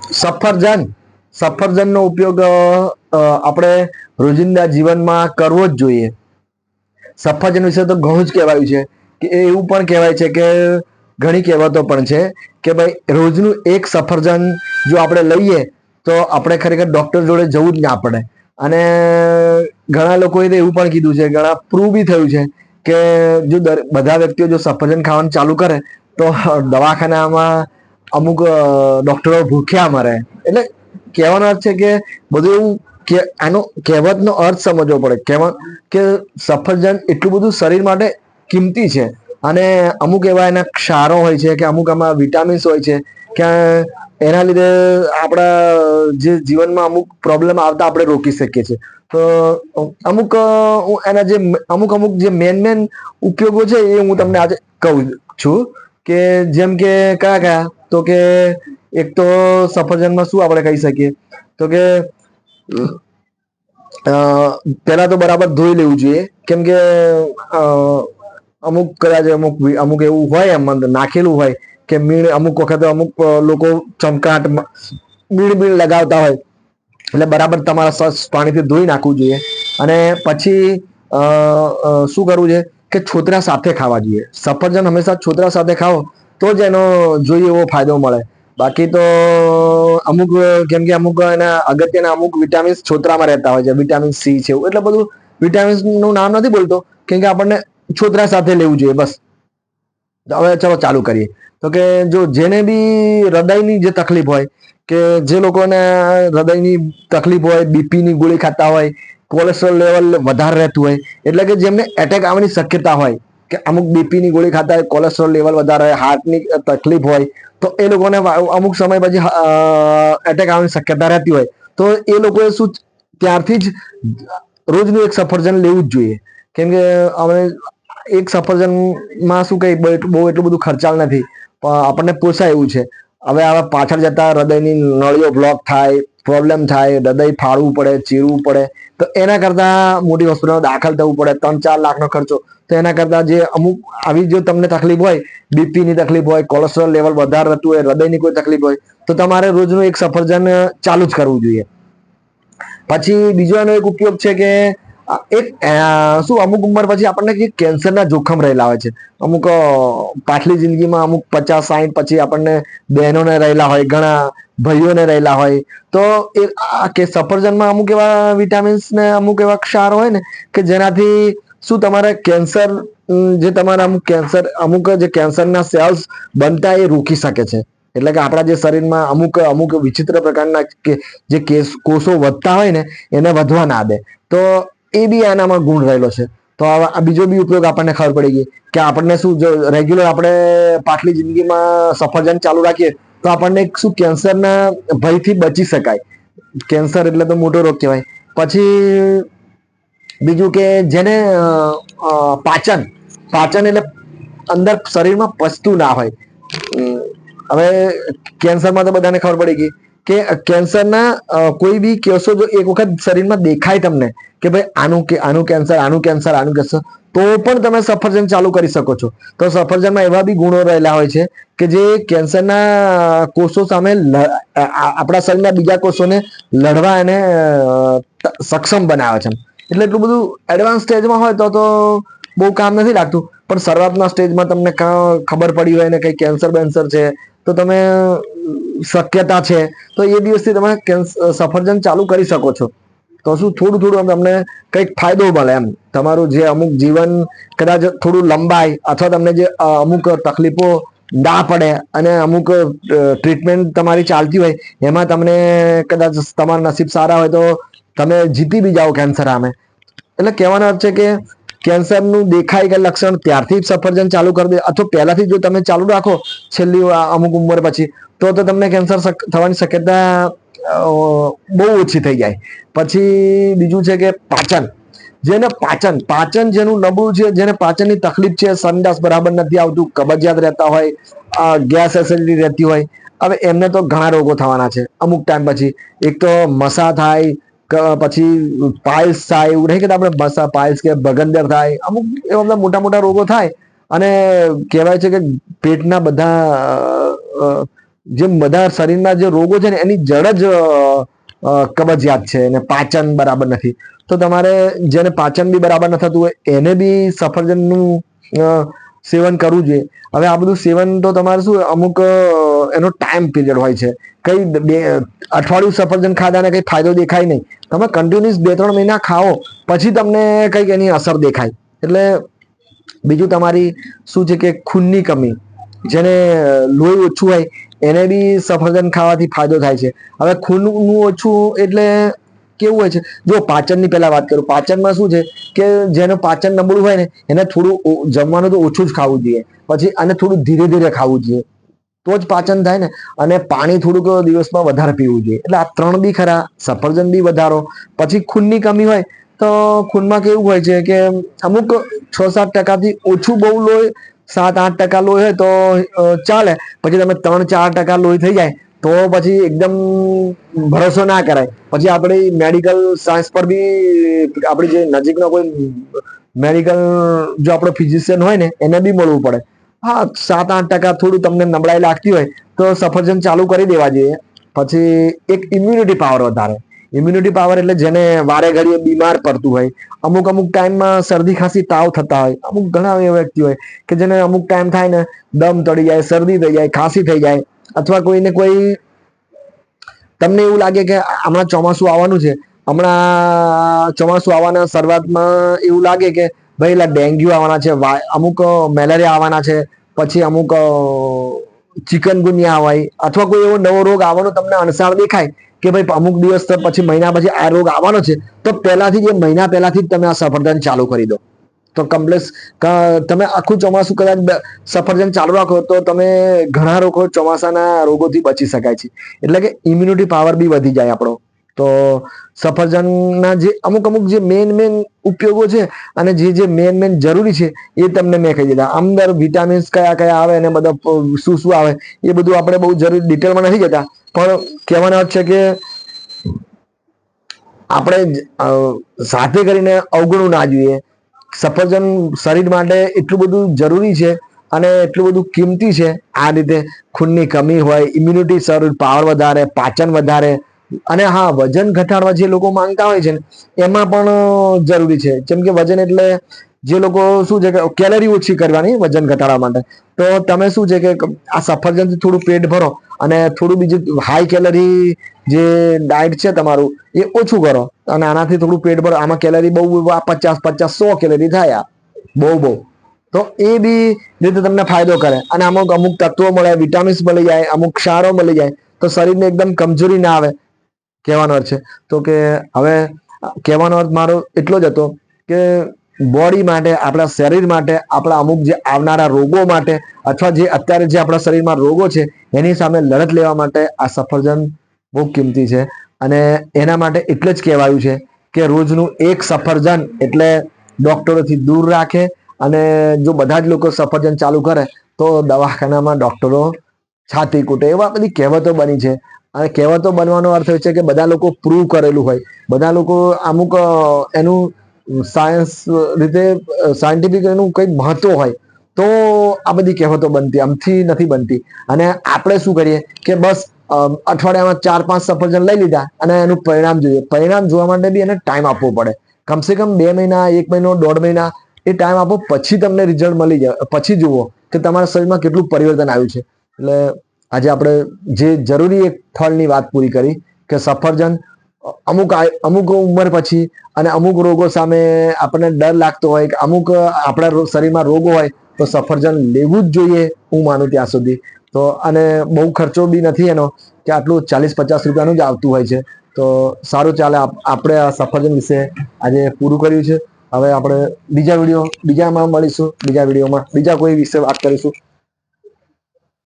સફરજન. સફરજનનો ઉપયોગ આપણે રોજિંદા જીવનમાં કરવો જ જોઈએ. સફરજન વિશે તો ઘણું જ કહેવાયું છે કે એવું પણ કહેવાય છે કે ઘણી કહેવતો પણ છે કે ભાઈ, રોજનું એક સફરજન જો આપણે લઈએ તો આપણે ખરેખર ડૉક્ટર જોડે જવું જ ના પડે. અને ઘણા લોકોએ તો એવું પણ કીધું છે, ઘણા પ્રૂવ બી થયું છે કે જો દર- બધા વ્યક્તિઓ જો સફરજન ખાવાનું ચાલુ કરે તો દવાખાનામાં અમુક ડોક્ટરો ભૂખ્યા મરે. એટલે કહેવાનો અર્થ છે કે બધું એવું કે આનો કહેવતનો અર્થ સમજવો પડે. કહેવા, કે સફરજન એટલું બધું શરીર માટે કિંમતી છે. અને અમુક એવા એના ક્ષારો હોય છે કે અમુક આમાં વિટામિન્સ હોય છે કે એના લીધે આપણા, જે જીવનમાં અમુક પ્રોબ્લેમ આવતા આપણે રોકી શકીએ છીએ. તો, અમુક હું એના જે, અમુક અમુક જે મેન મેન ઉપયોગો છે એ હું તમને આજે કહું છું કે જેમ કે કયા કયા? તો કે એક તો સફરજનમાં શું આપણે કહી શકીએ? તો કે પહેલા તો બરાબર ધોઈ લેવું જોઈએ. કેમ કે અમુક કદાચ અમુક અમુક એવું હોય એમ નાખેલું હોય કે મીણ, અમુક વખત અમુક લોકો ચમકાટ મીણ મીણ લગાવતા હોય. એટલે બરાબર તમારા સસ પાણીથી ધોઈ નાખવું જોઈએ. અને પછી શું કરવું છે કે છોતરા સાથે ખાવા જોઈએ. સફરજન હંમેશા છોતરા સાથે ખાઓ. તો જ એનો જોઈએ એવો ફાયદો મળે. બાકી તો અમુક, કેમ કે અમુક એના અગત્યના અમુક વિટામિન્સ છોતરામાં રહેતા હોય છે. વિટામિન સી છે એવું. એટલે બધું વિટામિન્સનું નામ નથી બોલતો. કેમ કે આપણને છોતરા સાથે લેવું જોઈએ. બસ. હવે ચલો ચાલુ કરીએ. તો કે જો જેને બી હૃદયની જે તકલીફ હોય, કે જે લોકોને હૃદયની તકલીફ હોય બીપીની ગોળી ખાતા હોય કોલેસ્ટ્રોલ લેવલ વધારે રહેતું હોય, એટલે કે જેમને એટેક આવવાની શક્યતા હોય કે અમુક બીપીની ગોળી ખાતા હોય કોલેસ્ટ્રોલ લેવલ વધારે હોય હાર્ટની તકલીફ હોય, તો એ લોકોને અમુક સમય પછી એટેક આવવાની શક્યતા રહેતી હોય. તો એ લોકોએ શું ત્યારથી જ રોજનું એક સફરજન લેવું જ જોઈએ. કેમ કે અમે એક સફરજનમાં શું કઈ બહુ એટલું બધું ખર્ચાળ નથી. પણ આપણને પોસાય એવું છે. હવે આવા પાછળ જતા હૃદયની નળીઓ બ્લોક થાય પ્રોબ્લેમ થાય, હૃદય ફાળવું પડે, ચીરવું પડે, તો એના કરતા મોટી હોસ્પિટલમાં દાખલ થવું પડે ત્રણ ચાર લાખનો ખર્ચો. તો એના કરતા જે અમુક આવી જો તમને તકલીફ હોય બીપીની તકલીફ હોય કોલેસ્ટ્રોલ લેવલ વધારે રહેતું હોય, હૃદયની કોઈ તકલીફ હોય, તો તમારે રોજનું એક સફરજન ચાલુ જ કરવું જોઈએ. પછી બીજો એનો એક ઉપયોગ છે કે એક શું અમુક ઉંમર પછી આપણને કે કેન્સરના જોખમ રહેલા હોય છે. અમુક પાછલી જિંદગીમાં અમુક પચાસ સાહીઠ પછી આપણને બહેનોને રહેલા હોય, ઘણા ભાઈઓને રહેલા હોય. તો એ, આ કે સફરજનમાં અમુક એવા વિટામિન્સ ને અમુક એવા ક્ષાર હોય ને કે જેનાથી શું તમારે કેન્સર જે તમારા અમુક કેન્સર, અમુક જે કેન્સરના સેલ્સ બનતા એ રોકી શકે છે. એટલે કે આપણા જે શરીરમાં અમુક અમુક વિચિત્ર પ્રકારના કે, જે કેસ, કોષો વધતા હોય ને, એને વધવા ના દે. તો એ બી એનામાં ગુણ રહેલો છે. તો આ બીજો બી ઉપયોગ આપણને ખબર પડી ગઈ કે આપણને શું રેગ્યુલર આપણે પાછલી જિંદગીમાં સફરજન ચાલુ રાખીએ તો આપણને શું કેન્સરના ભયથી બચી શકાય. કેન્સર એટલે તો મોટો રોગ કહેવાય. પછી બીજું કે જેને પાચન પાચન એટલે અંદર શરીરમાં પચતું ના હોય. હવે કેન્સરમાં તો બધાને ખબર પડી ગઈ કે કેન્સરના કોઈ બી કેસો જો એક વખત શરીરમાં દેખાય તમને કે ભાઈ આનું કે, આનું કેન્સર આનું કેન્સર આનું કેન્સર, તો પણ તમે સફરજન ચાલુ કરી શકો છો. તો સફરજનમાં એવા બી ગુણો રહેલા હોય છે કે જે કેન્સરના કોષો સામે આપણા શરીરના બીજા કોષોને લડવા અને સક્ષમ બનાવે છે એટલે એટલું બધું એડવાન્સ સ્ટેજમાં હોય તો તો બહુ કામ નથી લાગતું. પણ શરૂઆતના સ્ટેજમાં તમને ખબર પડી હોય ને કંઈ કેન્સર બેન્સર છે તો તમે શક્યતા છે, તો એ દિવસથી તમે સફરજન ચાલુ કરી શકો છો. તો શું થોડું થોડું તમને કંઈક ફાયદો મળે એમ. તમારું જે અમુક જીવન કદાચ થોડું લંબાય અથવા તમને જે અમુક તકલીફો ના પડે અને અમુક ટ્રીટમેન્ટ તમારી ચાલતી હોય, એમાં તમને કદાચ તમારા નસીબ સારા હોય તો તમે જીતી બી જાઓ કેન્સર સામે. એટલે કહેવાનો અર્થ છે કે કેન્સરનું દેખાય કે લક્ષણ ત્યારથી સફરજન ચાલુ કરી દે. અથવા પહેલાથી જો તમે ચાલુ રાખો છેલ્લી અમુક ઉંમર પછી, તો તો તમને કેન્સર થવાની શક્યતા બહુ ઓછી થઈ જાય. પછી બીજું છે કે પાચન. જેને પાચન પાચન જેનું નબળું છે, જેને પાચનની તકલીફ છે સંડાસ બરાબર નથી આવતું, કબજિયાત રહેતા હોય ગેસ એસિડિટી રહેતી હોય, હવે એમને તો ઘણા રોગો થવાના છે. અમુક ટાઈમ પછી એક તો મસા થાય પછી પાઇલ્સ થાય એવું નહીં કે આપણે મસા પાઇલ્સ કે બગંદર થાય, અમુક એવા બધા મોટા મોટા રોગો થાય અને કહેવાય છે કે પેટના બધા જે બધા શરીરના જે રોગો છે ને એની જડ જ કબજિયાત છે અને પાચન બરાબર નથી. તો તમારે જેને પાચન બી બરાબર ન થતું હોય એને બી સફરજનનું સેવન કરવું જોઈએ. હવે આ બધું સેવન તો તમારે શું અમુક એનો ટાઈમ પીરિયડ હોય છે. કઈ બે, અઠવાડિયું સફરજન ખાધાને કંઈ ફાયદો દેખાય નહીં. તમે કન્ટિન્યુઅસ બે, ત્રણ મહિના ખાઓ, પછી તમને કંઈક એની અસર દેખાય. એટલે બીજું તમારી શું છે કે ખૂનની કમી. જેને લોહી ઓછું હોય, એને બી સફરજન ખાવાથી ફાયદો થાય છે. હવે ખૂનનું ઓછું એટલે કેવું હોય છે? જો પાચનની પહેલા વાત કરું. પાચનમાં શું છે કે જેનું પાચન નબળું હોય ને, એને થોડું જમવાનું તો ઓછું જ ખાવું જોઈએ. પછી અને થોડું ધીરે ધીરે ખાવું જોઈએ. તો જ પાચન થાય ને. અને પાણી થોડુંક દિવસમાં વધારે પીવું જોઈએ. એટલે આ ત્રણ બી ખરા, સફરજન બી વધારો. પછી ખૂનની કમી હોય તો ખૂનમાં કેવું હોય છે કે અમુક છ સાત ટકાથી ઓછું બહુ લોહી સાત આઠ ટકા લોહી હોય તો ચાલે. પછી તમે ત્રણ ચાર ટકા લોહી થઈ જાય તો પછી એકદમ ભરોસો ના કરાય. પછી આપણે મેડિકલ સાયન્સ પર બી આપણી જે નજીકનો કોઈ મેડિકલ, જો આપણો ફિઝિશિયન હોય ને, એને બી મળવું પડે. હા સાત આઠ ટકા થોડું તમને નબળાઈ લાગતી હોય તો સફરજન ચાલુ કરી દેવા જોઈએ. પછી એક ઇમ્યુનિટી પાવર વધારે. ઇમ્યુનિટી પાવર એટલે જેને વારે ઘડીએ બીમાર પડતું હોય. અમુક અમુક ટાઈમમાં શરદી ખાંસી તાવ થતા હોય. અમુક ઘણા એવા વ્યક્તિ હોય કે જેને અમુક ટાઈમ થાય ને દમ તડી જાય, શરદી થઈ જાય, ખાંસી થઈ જાય અથવા કોઈને કોઈ તમને એવું લાગે કે હમણાં ચોમાસું આવવાનું છે. હમણાં ચોમાસું આવવાના શરૂઆતમાં એવું લાગે કે ભાઈ, એટલે ડેન્ગ્યુ આવવાના છે અમુક મેલેરિયા આવવાના છે, પછી અમુક ચિકનગુનિયા હોય, અથવા કોઈ એવો નવો રોગ આવવાનો તમને અણસાર દેખાય કે ભાઈ, અમુક દિવસ પછી મહિના પછી આ રોગ આવવાનો છે, તો પહેલાથી જ એ મહિના પહેલાથી જ તમે આ સફરજન ચાલુ કરી દો. તો કમ્પ્લેસ તમે આખું ચોમાસું કદાચ સફરજન ચાલુ રાખો, તો તમે ઘણા રોગો ચોમાસાના રોગોથી બચી શકાય છે. એટલે કે ઇમ્યુનિટી પાવર બી વધી જાય આપણો. તો સફરજનના જે અમુક અમુક જે મેન મેન ઉપયોગો છે અને જે જે મેન મેન જરૂરી છે, એ તમને મેં કહી દીધા. અંદર વિટામિન્સ કયા કયા આવે અને બધા શું શું આવે, એ બધું આપણે બહુ જરૂરી ડિટેલમાં નથી જતા પણ કહેવાનો અર્થ છે કે આપણે સાથે કરીને અવગણવું ના જોઈએ. સફરજન શરીર માટે એટલું બધું જરૂરી છે અને એટલું બધું કિંમતી છે. આ રીતે ખૂનની કમી હોય ઇમ્યુનિટી શરીર પાવર વધારે, પાચન વધારે અને હા, વજન ઘટાડવા જે લોકો માંગતા હોય છે એમાં પણ જરૂરી છે. જેમ કે વજન એટલે જે લોકો શું છે કે, કેલરી ઓછી કરવાની વજન ઘટાડવા માટે. તો તમે શું છે કે, આ સફરજનથી થોડું પેટ ભરો અને થોડું બીજું હાઈ કેલરી જે ડાયટ છે તમારું, એ ઓછું કરો. અને આનાથી થોડું પેટ ભરો. આમાં કેલરી બહુ પચાસ પચાસ, સો કેલરી થાય બહુ બહુ. તો એ બી રીતે તમને ફાયદો કરે. અને અમુક અમુક તત્વો મળે વિટામિન્સ મળી જાય, અમુક ક્ષારો મળી જાય. તો શરીરને એકદમ કમજોરી ના આવે. કહેવાનો અર્થ છે. તો કે હવે કહેવાનો અર્થ મારો એટલો જ હતો કે બોડી માટે, આપણા શરીર માટે, આપણા અમુક જે આવનારા રોગો માટે અથવા જે અત્યારે જે આપણા શરીરમાં રોગો છે, એની સામે લડત લેવા માટે આ સફરજન બહુ કિંમતી છે. અને એના માટે એટલે જ કહેવાયું છે કે રોજનું એક સફરજન એટલે ડૉક્ટરોથી દૂર રાખે અને જો બધા જ લોકો સફરજન ચાલુ કરે તો દવાખાનામાં ડોક્ટરો છાતી કૂટે એવા બધી કહેવતો બની છે. અને કહેવતો બનવાનો અર્થ હોય છે કે બધા લોકો પ્રૂવ કરેલું હોય. બધા લોકો અમુક એનું સાયન્સ રીતે સાયન્ટિફિક એનું કંઈક મહત્વ હોય, તો આ બધી કહેવતો બનતી, આમથી નથી બનતી. અને આપણે શું કરીએ કે બસ અઠવાડિયામાં ચાર પાંચ સફરજન લઈ લીધા અને એનું પરિણામ જોઈએ. પરિણામ જોવા માટે બી એને ટાઈમ આપવો પડે. કમસે કમ બે મહિના, એક મહિનો, દોઢ મહિના, એ ટાઈમ આપો. પછી તમને રિઝલ્ટ મળી જાય. પછી જુઓ કે તમારા શરીરમાં કેટલું પરિવર્તન આવ્યું છે. એટલે આજે આપણે જે જરૂરી એક ફળની વાત પૂરી કરી કે સફરજન, અમુક અમુક ઉંમર પછી અને અમુક રોગો સામે આપણને ડર લાગતો હોય કે અમુક આપણા શરીરમાં રોગો હોય તો સફરજન લેવું જ જોઈએ હું માનું ત્યાં સુધી. તો અને બહુ ખર્ચો બી નથી એનો કે આટલું ચાલીસ પચાસ રૂપિયાનું જ આવતું હોય છે. તો સારું ચાલે આપ- આપણે આ સફરજન વિશે આજે પૂરું કર્યું છે. હવે આપણે બીજા વીડિયો, બીજામાં મળીશું, બીજા વિડીયોમાં બીજા કોઈ વિશે વાત કરીશું.